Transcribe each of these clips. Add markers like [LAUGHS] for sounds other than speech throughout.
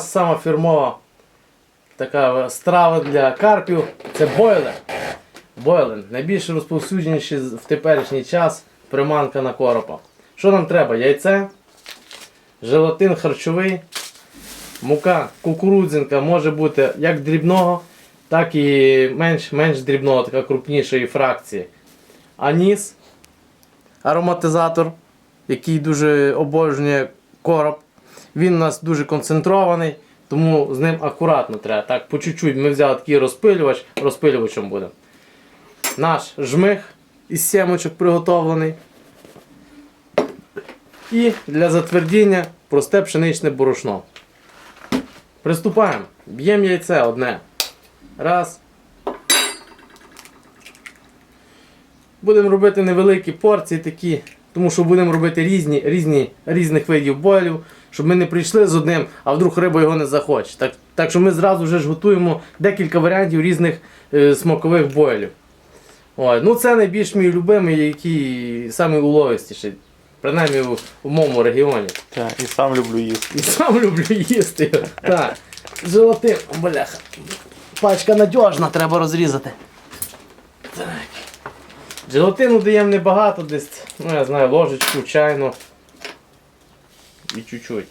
Нас сама фірмова така страва для карпів це бойлер. Бойлер. Найбільш розповсюдженіший в теперішній час приманка на коропа. Що нам треба? Яйце, желатин харчовий, мука кукурудзинка може бути як дрібного, так і менш, менш дрібного, така крупнішої фракції. Аніс, ароматизатор, який дуже обожнює короб. Він у нас дуже концентрований, тому з ним акуратно треба. Так, по чуть-чуть ми взяли такий розпилювач, розпилювачем буде. Наш жмих із сімочок приготовлений. І для затвердіння просте пшеничне борошно. Приступаємо. Б'ємо яйце одне. Раз. Будемо робити невеликі порції такі, тому що будемо робити різні, різні, різних видів бойлів, щоб ми не прийшли з одним, а вдруг риба його не захоче. Так, так що ми зразу вже ж готуємо декілька варіантів різних е, смакових бойлів. Ой, ну це найбільш мій любимий, який самий уловистіший. Принаймні у, у моєму регіоні. Так, і сам люблю їсти. І сам люблю їсти. Так. Желатин, бляха. Пачка надіжна, треба розрізати. Так. Желатину даємо небагато, десь, ну я знаю, ложечку, чайну. І чуть-чуть.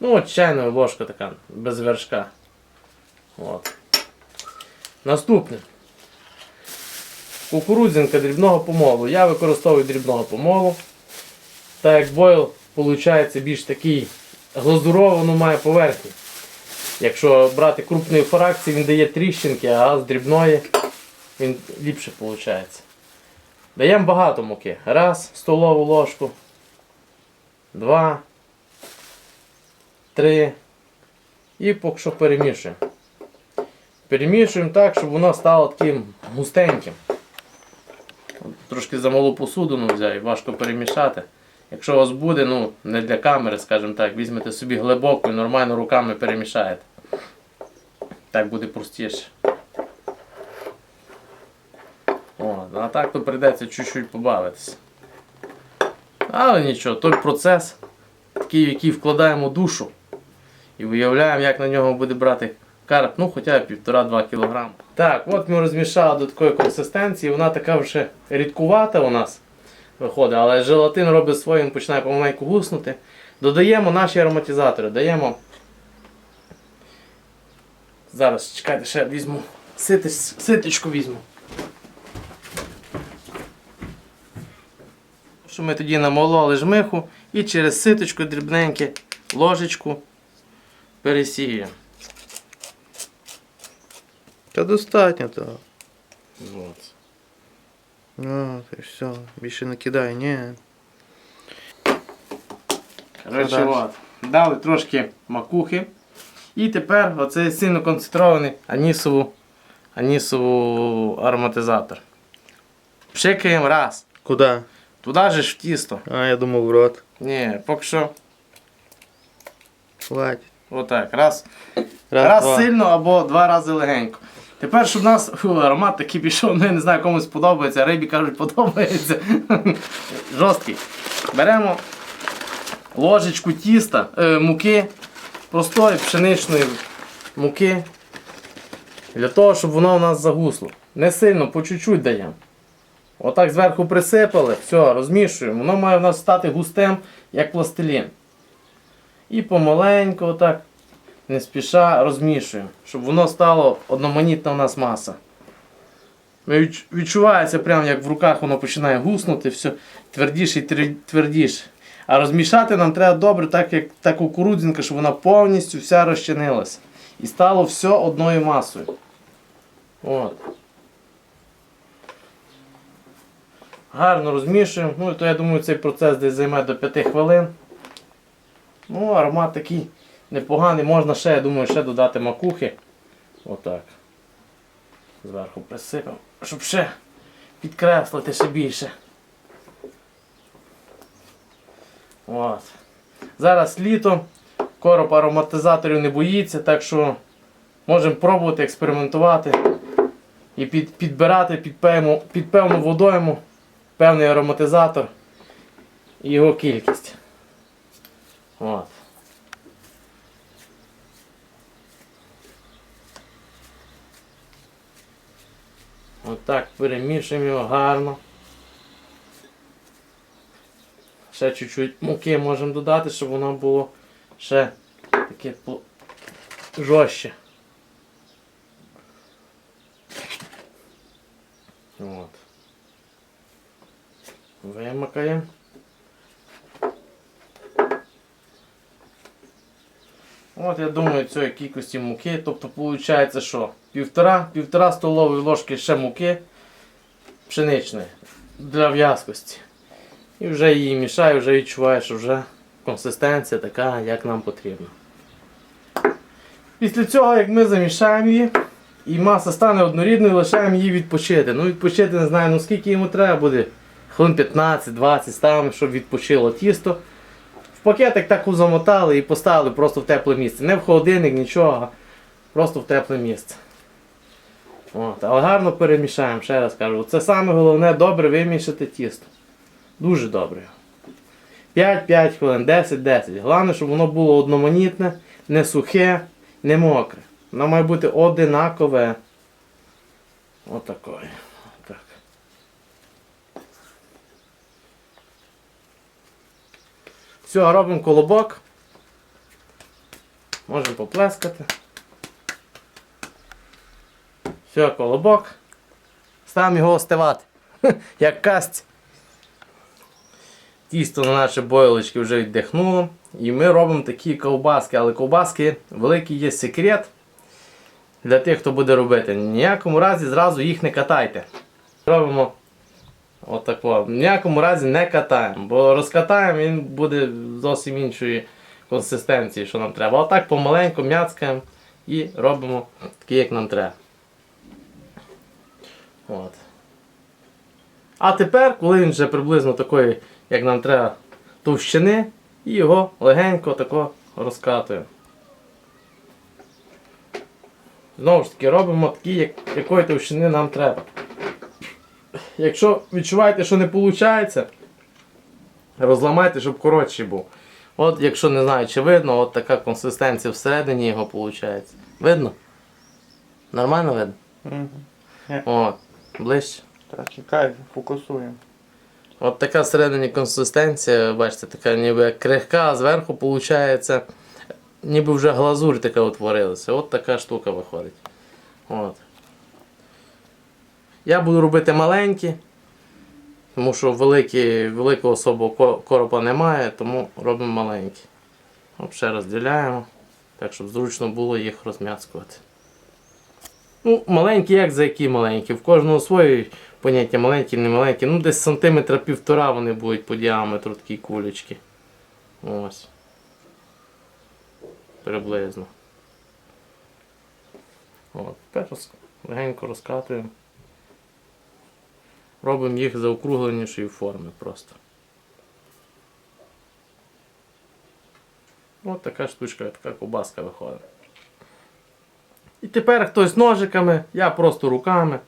Ну от чайна ложка така, без вершка. От. Наступне. Кукурудзянка дрібного помолу. Я використовую дрібного помолу. Так як бойл виходить більш такий глазуровану має поверхню. Якщо брати крупної фракції, він дає тріщинки, а з дрібної він ліпше виходить. Даємо багато муки. Раз, столову ложку. Два. Три. І поки що перемішуємо. Перемішуємо так, щоб воно стало таким густеньким. Трошки замалу посудину взяв і важко перемішати. Якщо у вас буде, ну, не для камери, скажімо так, візьмете собі глибоко і нормально руками перемішаєте. Так буде простіше. О, а так то прийдеться чуть-чуть побавитися. Але нічого, той процес, такий, в який вкладаємо душу і виявляємо, як на нього буде брати карп, ну хоча б 1,5-2 кг. Так, от ми розмішали до такої консистенції, вона така вже рідкувата у нас виходить, але желатин робить своє, він починає помаленьку гуснути. Додаємо наші ароматизатори, даємо. Зараз чекайте, ще візьму. Ситочку візьму. Що ми тоді намололи жмиху і через ситочку дрібненьке ложечку пересіюємо. Та достатньо того. От. Ну, то й все, більше не кидай, ні. Коротше, от. Дали трошки макухи. І тепер оцей сильно концентрований анісову, анісову ароматизатор. Пшикаємо раз. Куди? Туди же ж в тісто. А, я думав в рот. Ні, поки що Хватить. отак. Раз, Раз, раз сильно або два рази легенько. Тепер, щоб у нас фу, аромат такий пішов, ну я не знаю, комусь подобається, рибі кажуть, подобається. [LAUGHS] Жорсткий. Беремо ложечку тіста, е, муки, простої пшеничної муки. Для того, щоб воно у нас загусло. Не сильно, по чуть-чуть даємо. Отак зверху присипали, все, розмішуємо. Воно має у нас стати густим, як пластилін. І помаленьку, отак, не спіша розмішуємо, щоб воно стало одноманітна у нас маса. Відчувається прямо як в руках воно починає гуснути, все твердіше і твердіше. А розмішати нам треба добре, так як та кукурудзинка, щоб вона повністю вся розчинилася. І стало все одною масою. От. Гарно розмішуємо. Ну, то я думаю, цей процес десь займе до 5 хвилин. Ну, аромат такий непоганий. Можна ще, я думаю, ще додати макухи. Отак. Зверху присипав, щоб ще підкреслити ще більше. От. Зараз літо, короб ароматизаторів не боїться, так що можемо пробувати експериментувати і під, підбирати під певну, під певну водойму певний ароматизатор і його кількість. От. Отак перемішуємо його гарно. Ще чуть-чуть муки можемо додати, щоб воно було ще таке по жорстче. От. Вимикаємо. От я думаю, цієї кількості муки. Тобто виходить, що півтора, півтора столової ложки ще муки пшеничної для в'язкості. І вже її мішаю, вже відчуваю, що вже консистенція така, як нам потрібно. Після цього, як ми замішаємо її, і маса стане однорідною, лишаємо її відпочити. Ну відпочити не знаю, ну скільки йому треба буде. Хвилин 15-20 ставимо, щоб відпочило тісто. Пакетик таку замотали і поставили просто в тепле місце. Не в холодильник, нічого, просто в тепле місце. От, але гарно перемішаємо, ще раз кажу. Це саме головне добре вимішати тісто. Дуже добре. 5-5 хвилин, 10-10. Головне, щоб воно було одноманітне, не сухе, не мокре. Воно має бути одинакове. Отакое. Отак. Все, робимо колобок. Можемо поплескати. Все, колобок. Ставимо його остивати. Як касть. Тісто на наші бойлочки вже віддихнуло. І ми робимо такі ковбаски, але ковбаски великий є секрет для тих, хто буде робити. Ніякому разі зразу їх не катайте. Робимо отако. В ніякому разі не катаємо, бо розкатаємо, він буде зовсім іншої консистенції, що нам треба. Отак помаленьку м'яцкаємо і робимо такі, як нам треба. От. А тепер, коли він вже приблизно такої, як нам треба, товщини, і його легенько тако розкатуємо. Знову ж таки, робимо такі, як, якої товщини нам треба. Якщо відчуваєте, що не виходить, розламайте, щоб коротший був. От, якщо не знаю, чи видно, от така консистенція всередині його виходить. Видно? Нормально видно? Мгм. От, ближче. Так, чекай, фокусуємо. От така всередині консистенція, бачите, така ніби крихка, а зверху виходить, ніби вже глазурь така утворилася. От така штука виходить. От. Я буду робити маленькі, тому що великі, великого особого коропа немає, тому робимо маленькі. От ще розділяємо, так щоб зручно було їх розм'яцкувати. Ну, маленькі, як за які маленькі. В кожного своє поняття маленькі, не маленькі. Ну, десь сантиметра півтора вони будуть по діаметру такі кулечки. Ось. Приблизно. От. Тепер легенько розкатуємо. Робимо їх заокругленішої форми просто. Ось така штучка, така ковбаска виходить. І тепер хтось ножиками, я просто руками,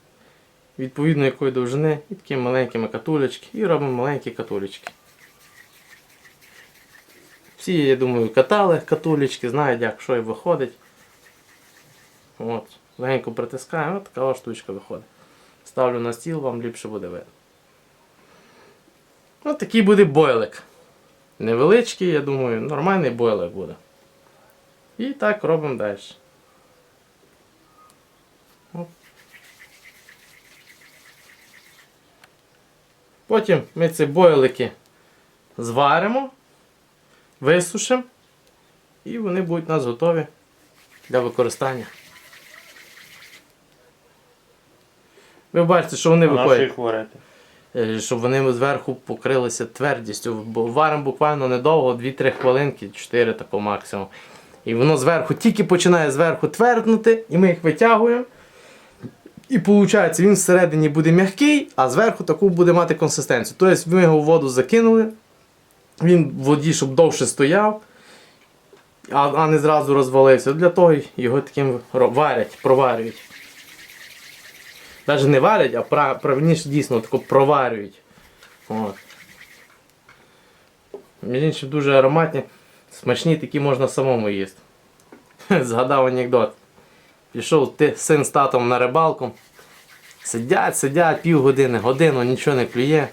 відповідно якої довжини, і такі маленькими катулечки, і робимо маленькі катулечки. Всі, я думаю, катали катулечки, знають, як що і виходить. От, легенько притискаємо, от така штучка виходить. Ставлю на стіл, вам ліпше буде видно. Ось такий буде бойлик. Невеличкий, я думаю, нормальний бойлик буде. І так робимо далі. Потім ми ці бойлики зваримо, висушимо, і вони будуть у нас готові для використання. Ви бачите, що вони виходять, е, щоб вони зверху покрилися твердістю. Бо варимо буквально недовго, 2-3 хвилинки, 4 тако максимум. І воно зверху тільки починає зверху тверднути, і ми їх витягуємо. І виходить, він всередині буде м'який, а зверху таку буде мати консистенцію. Тобто ми його в воду закинули, він в воді, щоб довше стояв, а, а не зразу розвалився. Для того його таким варять, проварюють. Навіть не варять, а пра- правильніше дійсно тако проварюють. От. Між іншим дуже ароматні. Смачні такі можна самому їсти. [LAUGHS] Згадав анекдот. Пішов ти, син з татом на рибалку. Сидять, сидять півгодини, годину, нічого не клює.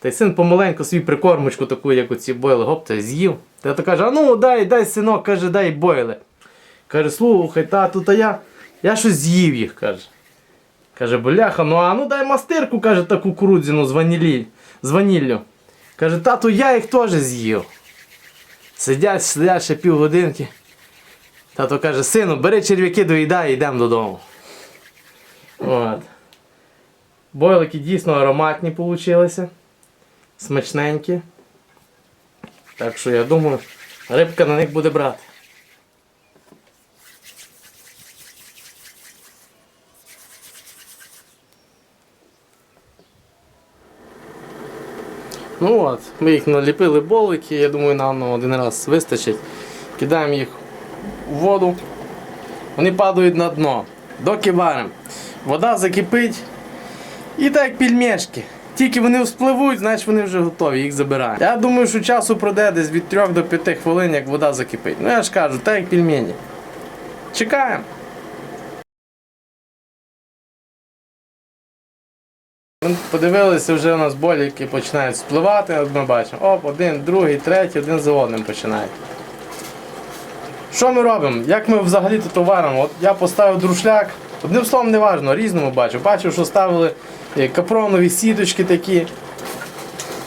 Та й син помаленьку свій прикормочку таку, як оці бойли, гоп, та з'їв. Та то каже, а ну дай, дай, синок, каже, дай бойли. Каже, слухай, тату, та я, я щось з'їв їх, каже. Каже, бляха, ну а ну дай мастирку, каже, та кукурудзяну з, ванілі, з ваніллю. Каже, тату, я їх теж з'їв. Сидять, сидять ще півгодинки. Тато каже, сину, бери черв'яки доїдай і йдемо додому. От. Бойлики дійсно ароматні получилися. Смачненькі. Так що я думаю, рибка на них буде брати. Ну от, ми їх наліпили болики, я думаю, нам на один раз вистачить. Кидаємо їх у воду. Вони падають на дно. Доки варимо. Вода закипить. І так як пельмешки. Тільки вони вспливуть, значить вони вже готові, їх забираємо. Я думаю, що часу пройде десь від 3 до 5 хвилин, як вода закипить. Ну я ж кажу, так як пельмені. Чекаємо. Подивилися, вже у нас боліки починають спливати, от ми бачимо. Оп, один, другий, третій, один за одним починають. Що ми робимо? Як ми взагалі тут варимо? От я поставив друшляк. Одним словом, не важно, різному бачу. Бачив, що ставили е, капронові сіточки такі.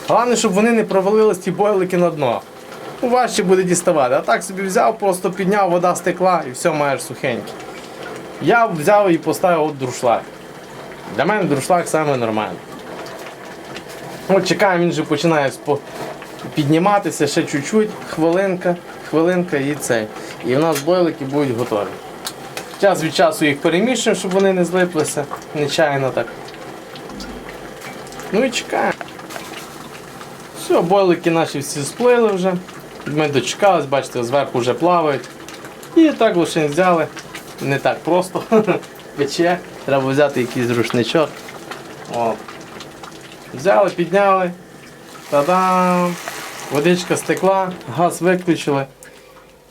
Головне, щоб вони не провалились ті бойлики на дно. Ну, важче буде діставати. А так собі взяв, просто підняв, вода стекла і все маєш сухеньке. Я взяв і поставив от друшлак. Для мене друшлак саме нормальний. От чекаємо, він вже починає підніматися ще чуть-чуть, хвилинка, хвилинка і цей. І в нас бойлики будуть готові. Час від часу їх перемішуємо, щоб вони не злиплися. Нечайно так. Ну і чекаємо. Все, бойлики наші всі сплили вже. Ми дочекались, бачите, зверху вже плавають. І так лише взяли. Не так просто. [LAUGHS] Пече. Треба взяти якийсь рушничок. О. Взяли, підняли. Та-дам! Водичка стекла, газ виключили.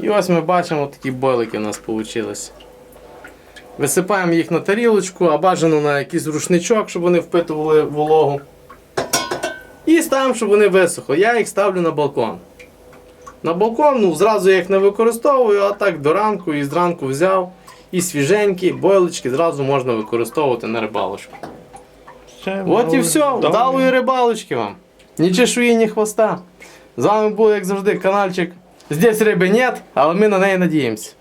І ось ми бачимо такі бойлики у нас вийшли. Висипаємо їх на тарілочку, а бажано на якийсь рушничок, щоб вони впитували вологу. І ставимо, щоб вони висохли. Я їх ставлю на балкон. На балкон, ну зразу я їх не використовую, а так до ранку і зранку взяв. І свіженькі бойлички зразу можна використовувати на рибалочку. Ще От і все, вдалої рибалочки вам. Ні чешуї, ні хвоста. З вами був, як завжди, каналчик. Здесь риби нет, але ми на неї надіємося.